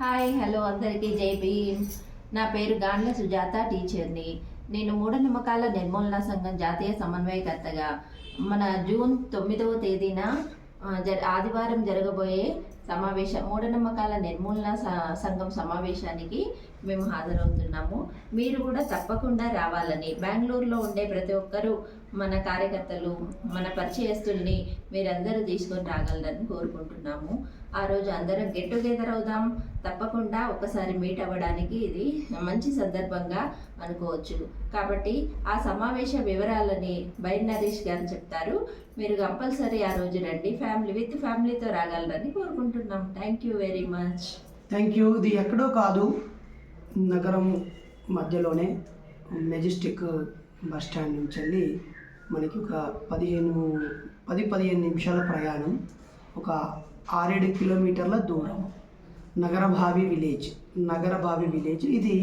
Hi hello అందరికీ. జై భీమ్. నా పేరు గాండ్ల సుజాత టీచర్ని. నేను మూఢనమ్మకాల నిర్మూలన సంఘం జాతీయ సమన్వయకర్తగా. మన జూన్ తొమ్మిదవ తేదీన జ ఆదివారం జరగబోయే సమావేశం మూఢనమ్మకాల నిర్మూలన సంఘం సమావేశానికి మేము హాజరవుతున్నాము. మీరు కూడా తప్పకుండా రావాలని. బెంగళూరులో ఉండే ప్రతి ఒక్కరూ మన కార్యకర్తలు మన పరిచయస్తుల్ని మీరందరూ తీసుకొని రాగలరని కోరుకుంటున్నాము. ఆ రోజు అందరం గెట్ టుగెదర్ అవుదాం. తప్పకుండా ఒకసారి మీట్ అవ్వడానికి ఇది మంచి సందర్భంగా అనుకోవచ్చు. కాబట్టి ఆ సమావేశ వివరాలని బైర్ నరేష్ గారు చెప్తారు. మీరు కంపల్సరీ ఆ రోజు రండి. ఫ్యామిలీ విత్ ఫ్యామిలీతో రాగలరని అనుకుంటున్నాం. Thank you very much thank you ఇది ఎక్కడో కాదు నగరం మధ్యలోనే మెజెస్టిక్ బస్ స్టాండ్ నుంచి వెళ్ళి మనకి ఒక పదిహేను పది పదిహేను నిమిషాల ప్రయాణం ఒక ఆరేడు కిలోమీటర్ల దూరం. Nagarabhavi village Nagarabhavi village. ఇది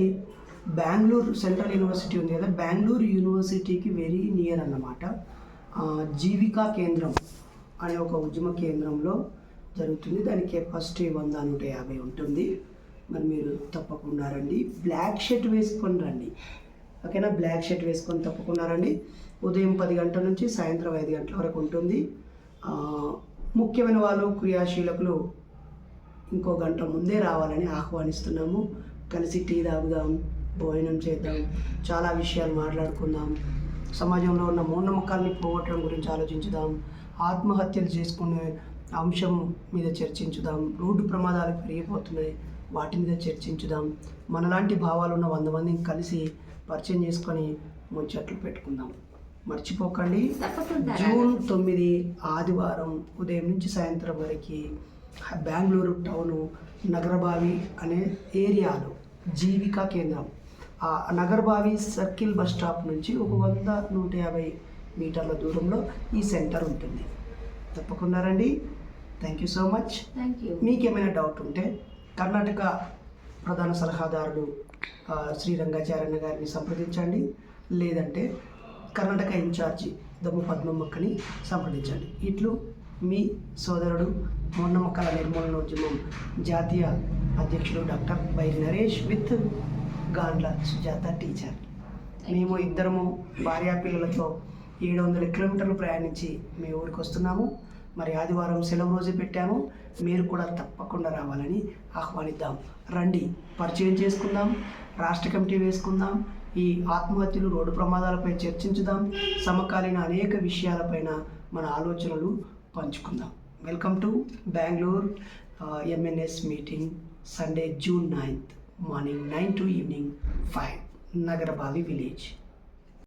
బెంగళూరు సెంట్రల్ యూనివర్సిటీ ఉంది కదా బెంగళూరు యూనివర్సిటీకి వెరీ నియర్ అన్నమాట. జీవికా కేంద్రం అనే ఒక ఉద్యమ కేంద్రంలో జరుగుతుంది. దాని కెపాసిటీ వంద నూట యాభై ఉంటుంది. మరి మీరు తప్పకుండా రండి. బ్లాక్ షర్ట్ వేసుకొని రండి. ఓకేనా? బ్లాక్ షర్ట్ వేసుకొని తప్పకుండా రండి. ఉదయం పది గంటల నుంచి సాయంత్రం ఐదు గంటల వరకు ఉంటుంది. ముఖ్యమైన వాళ్ళు క్రియాశీలకులు ఇంకో గంట ముందే రావాలని ఆహ్వానిస్తున్నాము. కలిసి టీ తాగుదాం భోజనం చేద్దాం చాలా విషయాలు మాట్లాడుకుందాం. సమాజంలో ఉన్న మూఢనమ్మకాల్ని పోగొట్టడం గురించి ఆలోచించుదాం. ఆత్మహత్యలు చేసుకునే అంశం మీద చర్చించుదాం. రోడ్డు ప్రమాదాలు పెరిగిపోతున్నాయి. వాటి మీద చర్చించుదాం. మనలాంటి భావాలు ఉన్న వంద మందిని కలిసి పరిచయం చేసుకొని ముచ్చట్లు పెట్టుకుందాం. మర్చిపోకండి. జూన్ తొమ్మిది ఆదివారం ఉదయం నుంచి సాయంత్రం వరకు బెంగళూరు టౌను నగరబావి అనే ఏరియాలో జీవికా కేంద్రం. ఆ నగరబావి సర్కిల్ బస్ స్టాప్ నుంచి ఒక వంద నూట యాభై మీటర్ల దూరంలో ఈ సెంటర్ ఉంటుంది. తప్పకుండా రండి. థ్యాంక్ యూ సో మచ్ మీకేమైనా డౌట్ ఉంటే కర్ణాటక ప్రధాన సలహాదారుడు శ్రీ రంగాచార్య గారిని సంప్రదించండి. లేదంటే కర్ణాటక ఇన్ఛార్జి దమ్ము పద్మమ్మక్కని సంప్రదించండి. ఇట్లు మీ సోదరుడు మొన్నమ్మక్కల నిర్మూలన ఉద్యమం జాతీయ అధ్యక్షుడు doctor Y Naresh with Gandla Sujatha teacher. మేము ఇద్దరము భార్యా పిల్లలతో ఏడు వందల కిలోమీటర్లు ప్రయాణించి మీ ఊరికి వస్తున్నాము. మరి ఆదివారం సెలవు రోజు పెట్టాము. మీరు కూడా తప్పకుండా రావాలని ఆహ్వానిద్దాం. రండి పరిచయం చేసుకుందాం రాష్ట్ర కమిటీ వేసుకుందాం ఈ ఆత్మహత్యలు రోడ్డు ప్రమాదాలపై చర్చించుదాం సమకాలీన అనేక విషయాలపైన మన ఆలోచనలు పంచుకుందాం. Welcome to Bengaluru MNS meeting Sunday June ninth morning nine to evening five Nagarabhavi village